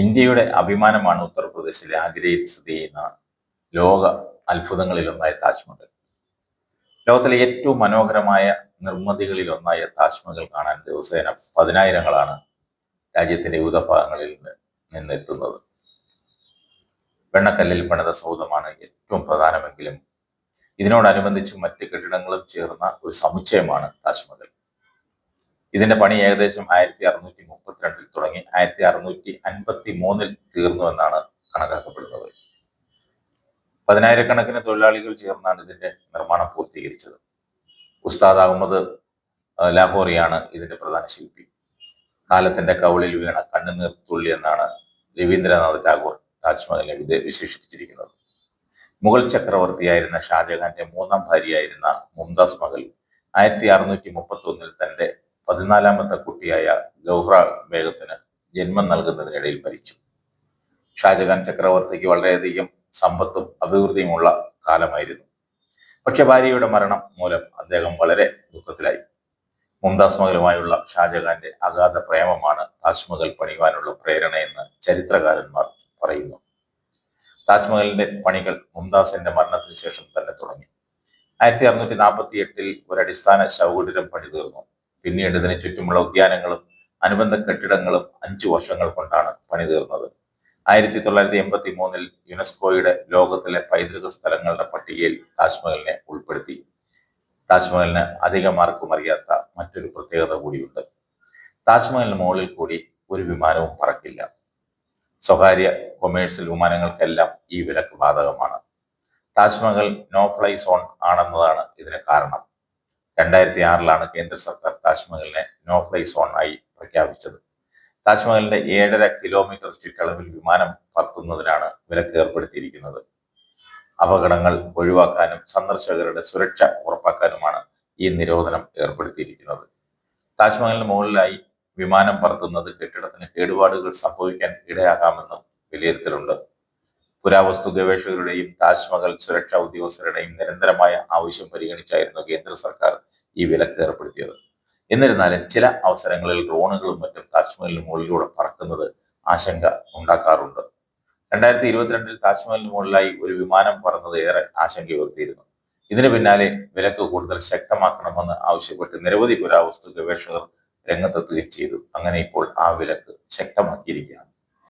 ഇന്ത്യയുടെ അഭിമാനമാണ് ഉത്തർപ്രദേശിലെ ആഗ്രയിൽ സ്ഥിതി ചെയ്യുന്ന ലോക അത്ഭുതങ്ങളിലൊന്നായ താജ്മഹൽ. ലോകത്തിലെ ഏറ്റവും മനോഹരമായ നിർമ്മിതികളിൽ ഒന്നായ താജ്മഹൽ കാണാൻ ദിവസേന പതിനായിരങ്ങളാണ് രാജ്യത്തിന്റെ വിവിധ ഭാഗങ്ങളിൽ നിന്ന് നിന്നെത്തുന്നത്. വെണ്ണക്കല്ലിൽ പണിത സൗധമാണ് ഏറ്റവും പ്രധാനമെങ്കിലും ഇതിനോടനുബന്ധിച്ച് മറ്റ് കെട്ടിടങ്ങളും ചേർന്ന ഒരു സമുച്ചയമാണ് താജ്മഹൽ. ഇതിന്റെ പണി ഏകദേശം ആയിരത്തി അറുന്നൂറ്റി മുപ്പത്തിരണ്ടിൽ തുടങ്ങി ആയിരത്തി അറുന്നൂറ്റി അൻപത്തി മൂന്നിൽ തീർന്നു എന്നാണ് കണക്കാക്കപ്പെടുന്നത്. പതിനായിരക്കണക്കിന് തൊഴിലാളികൾ ചേർന്നാണ് ഇതിന്റെ നിർമ്മാണം പൂർത്തീകരിച്ചത്. ഉസ്താദ് അഹമ്മദ് ലാഹോറിയാണ് ഇതിന്റെ പ്രധാന ശില്പി. കാലത്തിന്റെ കവളിൽ വീണ കണ്ണുനീർ തുള്ളി എന്നാണ് രവീന്ദ്രനാഥ് ടാഗോർ താജ്മഹലിനെ വിശേഷിപ്പിച്ചിരിക്കുന്നത്. മുഗൾ ചക്രവർത്തിയായിരുന്ന ഷാജഹാന്റെ മൂന്നാം ഭാര്യയായിരുന്ന മുംതാസ് മഹൽ ആയിരത്തി അറുന്നൂറ്റി മുപ്പത്തി ഒന്നിൽ തന്റെ പതിനാലാമത്തെ കുട്ടിയായ ഗൗഹറ ബേഗത്തിന് ജന്മം നൽകുന്നതിനിടയിൽ മരിച്ചു. ഷാജഹാൻ ചക്രവർത്തിക്ക് വളരെയധികം സമ്പത്തും അഭിവൃദ്ധിയുമുള്ള കാലമായിരുന്നു. പക്ഷെ ഭാര്യയുടെ മരണം മൂലം അദ്ദേഹം വളരെ ദുഃഖത്തിലായി. മുംതാസ് മഹലുമായുള്ള ഷാജഹാന്റെ അഗാധ പ്രേമമാണ് താജ്മഹൽ പണിയുവാനുള്ള പ്രേരണയെന്ന് ചരിത്രകാരന്മാർ പറയുന്നു. താജ്മഹലിന്റെ പണികൾ മുംതാസിന്റെ മരണത്തിന് ശേഷം തന്നെ തുടങ്ങി. ആയിരത്തി അറുന്നൂറ്റി നാൽപ്പത്തി എട്ടിൽ ഒരു അടിസ്ഥാന ശവകുടീരം പണി തീർന്നു. പിന്നീട് ഇതിന് ചുറ്റുമുള്ള ഉദ്യാനങ്ങളും അനുബന്ധ കെട്ടിടങ്ങളും അഞ്ചു വർഷങ്ങൾ കൊണ്ടാണ് പണി തീർന്നത് ആയിരത്തി തൊള്ളായിരത്തി എൺപത്തി മൂന്നിൽ യുനെസ്കോയുടെ ലോകത്തിലെ പൈതൃക സ്ഥലങ്ങളുടെ പട്ടികയിൽ താജ്മഹലിനെ ഉൾപ്പെടുത്തി. താജ്മഹലിന് അധികം ആർക്കും അറിയാത്ത മറ്റൊരു പ്രത്യേകത കൂടിയുണ്ട്. താജ്മഹലിന് മുകളിൽ കൂടി ഒരു വിമാനവും പറക്കില്ല. സ്വകാര്യ കൊമേഴ്സ്യൽ വിമാനങ്ങൾക്കെല്ലാം ഈ വിലക്ക് ബാധകമാണ്. താജ്മഹൽ നോ ഫ്ലൈ സോൺ ആണെന്നതാണ് ഇതിന് കാരണം. രണ്ടായിരത്തി ആറിലാണ് കേന്ദ്ര സർക്കാർ താജ്മഹലിനെ നോ ഫ്ലൈ സോൺ ആയി പ്രഖ്യാപിച്ചത്. താജ്മഹലിന്റെ ഏഴര കിലോമീറ്റർ ചുറ്റളവിൽ വിമാനം പറത്തുന്നതിനാണ് വിലക്ക് ഏർപ്പെടുത്തിയിരിക്കുന്നത്. അപകടങ്ങൾ ഒഴിവാക്കാനും സന്ദർശകരുടെ സുരക്ഷ ഉറപ്പാക്കാനുമാണ് ഈ നിരോധനം ഏർപ്പെടുത്തിയിരിക്കുന്നത്. താജ്മഹലിന് മുകളിലായി വിമാനം പറത്തുന്നത് കെട്ടിടത്തിന് കേടുപാടുകൾ സംഭവിക്കാൻ ഇടയാകാമെന്നും വിലയിരുത്തലുണ്ട്. പുരാവസ്തു ഗവേഷകരുടെയും താജ്മഹൽ സുരക്ഷാ ഉദ്യോഗസ്ഥരുടെയും നിരന്തരമായ ആവശ്യം പരിഗണിച്ചായിരുന്നു കേന്ദ്ര സർക്കാർ ഈ വിലക്ക് ഏർപ്പെടുത്തിയത്. എന്നിരുന്നാലും ചില അവസരങ്ങളിൽ ഡ്രോണുകളും മറ്റും താജ്മഹലിന് മുകളിലൂടെ പറക്കുന്നത് ആശങ്ക ഉണ്ടാക്കാറുണ്ട്. രണ്ടായിരത്തി ഇരുപത്തിരണ്ടിൽ താജ്മഹലിന് മുകളിലായി ഒരു വിമാനം പറന്നത് ഏറെ ആശങ്ക ഉയർത്തിയിരുന്നു ഇതിന് പിന്നാലെ വിലക്ക് കൂടുതൽ ശക്തമാക്കണമെന്ന് ആവശ്യപ്പെട്ട് നിരവധി പുരാവസ്തു ഗവേഷകർ രംഗത്തെത്തുകയും ചെയ്തു. അങ്ങനെ ഇപ്പോൾ ആ വിലക്ക് ശക്തമാക്കിയിരിക്കുകയാണ്.